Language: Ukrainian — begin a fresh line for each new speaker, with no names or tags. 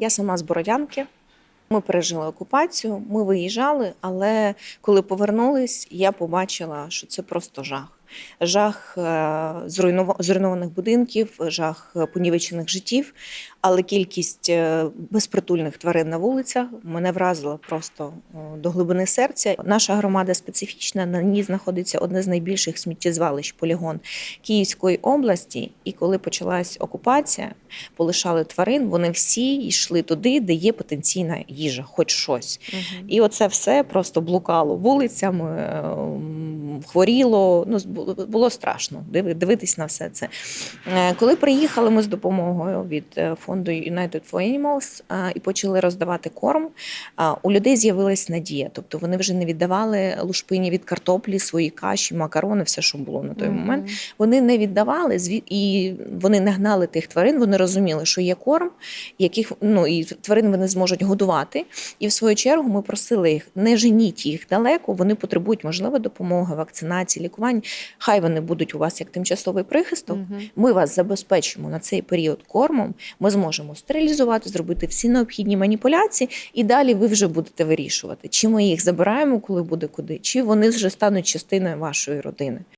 Я сама з Бородянки. Ми пережили окупацію, ми виїжджали, але коли повернулись, я побачила, що це просто жах. Жах е, зруйнованих будинків, жах е, понівечених життів, але кількість е, безпритульних тварин на вулицях мене вразила просто до глибини серця. Наша громада специфічна, на ній знаходиться одне з найбільших сміттєзвалищ полігон Київської області. І коли почалась окупація, полишали тварин, вони всі йшли туди, де є потенційна хоч щось. І оце все просто блукало вулицями, ем, хворіло. Ну, було страшно диви- дивитись на все це. Е, Коли приїхали ми з допомогою від е, фонду United for Animals е, і почали роздавати корм, у людей з'явилась надія. Тобто вони вже не віддавали лушпині від картоплі, свої каші, макарони, все, що було на той момент. Вони не віддавали і вони не гнали тих тварин. Вони розуміли, що є корм, яких ну і тварин вони зможуть годувати. І в свою чергу ми просили їх не женіть їх далеко. Вони потребують можливо допомоги, вакцинації, лікувань. Хай вони будуть у вас як тимчасовий прихисток. Ми вас забезпечимо на цей період кормом. Ми зможемо стерилізувати, зробити всі необхідні маніпуляції, і далі ви вже будете вирішувати, чи ми їх забираємо, коли буде куди, чи вони вже стануть частиною вашої родини.